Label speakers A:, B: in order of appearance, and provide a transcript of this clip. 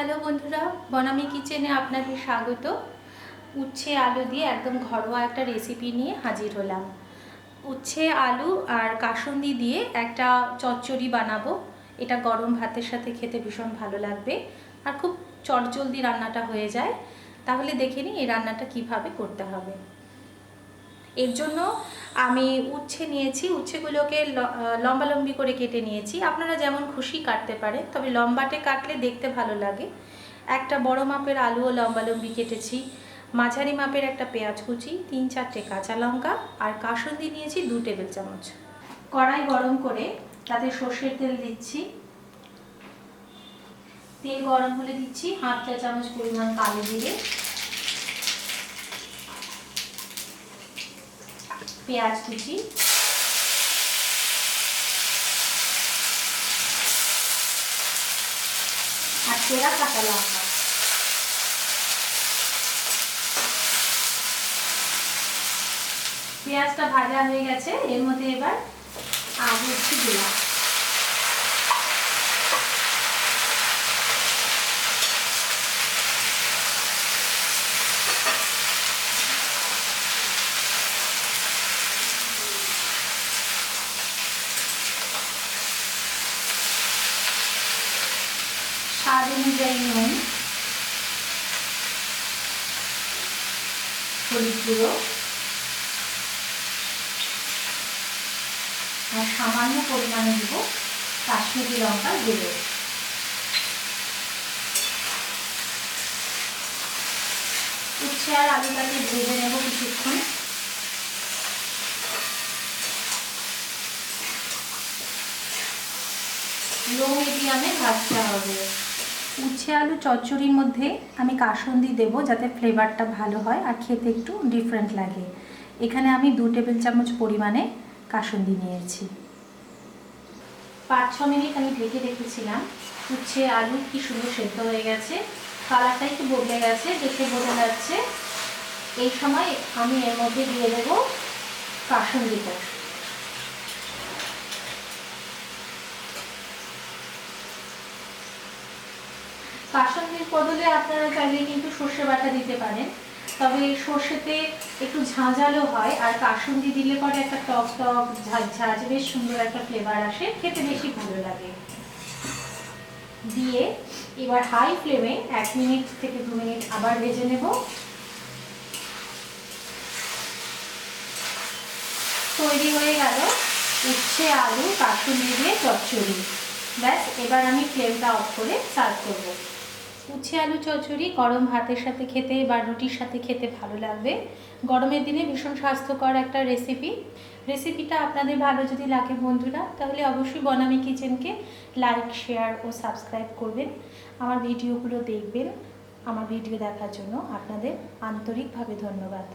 A: Hello বন্ধুরা, বনামি কিচেনে আপনাদের স্বাগত। উচ্ছে, আলু দিয়ে একদম ঘরোয়া একটা রেসিপি নিয়ে হাজির হলাম। উচ্ছে, আলু আর কাসুন্দি দিয়ে একটা চচ্চড়ি বানাবো। এটা গরম ভাতের সাথে খেতে ভীষণ ভালো লাগবে আর খুব চটজলদি রান্নাটা হয়ে যায়। তাহলে দেখে নিই এই রান্নাটা কীভাবে করতে হবে। এর জন্য আমি উচ্ছে নিয়েছি, উচ্ছেগুলোকে লম্বালম্বি করে কেটে নিয়েছি। আপনারা যেমন খুশি কাটতে পারেন তবে লম্বাটে কাটলে দেখতে ভালো লাগে। একটা বড় মাপের আলুও লম্বালম্বি কেটেছি। মাঝারি মাপের একটা পেঁয়াজ কুচি, তিন চারটে কাঁচা লঙ্কা আর কাসুন্দি নিয়েছি দু টেবিল চামচ। কড়াই গরম করে তাতে সর্ষের তেল দিচ্ছি। তেল গরম হলে দিচ্ছি হাফ চা চামচ পরিমাণ কালো জিরে পেঁয়াজ কুচি। আর চেরা কাঁচা লঙ্কা। পেঁয়াজটা ভাজা হয়ে গেছে, এর মধ্যে এবার আলু একটু দিলাম। স্বাদ অনুযায়ী নুন হলুদ গুঁড়ো আর সামান্য পরিমাণে দেব কাশ্মীরি লঙ্কা গুঁড়ো। উচ্ছে আর আলুটাকে ভেজে নেব কিছুক্ষণ। লো মিডিয়ামে ভাজতে হবে। উচ্ছে আলু চচ্চড়ির মধ্যে আমি কাসন্দি দেব যাতে ফ্লেভারটা ভালো হয় আর খেতে একটু ডিফারেন্ট লাগে। এখানে আমি দু টেবিল চামচ পরিমাণে কাসন্দি নিয়েছি। পাঁচ ছ মিনিট আমি ঢেকে রেখেছিলাম। উচ্ছে আলু কি সুন্দর সেদ্ধ হয়ে গেছে। কালারটা একটু বদলে গেছে, দেখে বোঝা যাচ্ছে। এই সময় আমি এর মধ্যে দিয়ে দেবো কাসুন্দিটা। কাসন্দির বদলে আপনারা চাইলে কিন্তু সর্ষে বাটা দিতে পারেন। তবে সর্ষেতে একটু ঝাঁঝালো হয় আর কাসুন্দি দিলে পরে একটা টক টক ঝাঁঝ ঝাঁঝ বেশ সুন্দর একটা ফ্লেভার আসে, খেতে বেশি ভালো লাগে। দিয়ে এবার হাই ফ্লেমে এক মিনিট থেকে দু মিনিট আবার ভেজে নেব। তৈরি হয়ে গেল উচ্ছে আলু কাসুন্দি দিয়ে চচ্চড়ি। ব্যাস, এবার আমি ফ্লেমটা অফ করে সার্ভ করব। উচ্ছে আলু চচ্চড়ি, গরম ভাতের সাথে খেতে বা রুটির সাথে খেতে ভালো লাগবে। গরমের দিনে ভীষণ স্বাস্থ্যকর একটা রেসিপি রেসিপিটা আপনাদের ভালো যদি লাগে বন্ধুরা, তাহলে অবশ্যই বনামি কিচেনকে লাইক শেয়ার ও সাবস্ক্রাইব করবেন। আমার ভিডিওগুলো দেখবেন। আমার ভিডিও দেখার জন্য আপনাদের আন্তরিকভাবে ধন্যবাদ।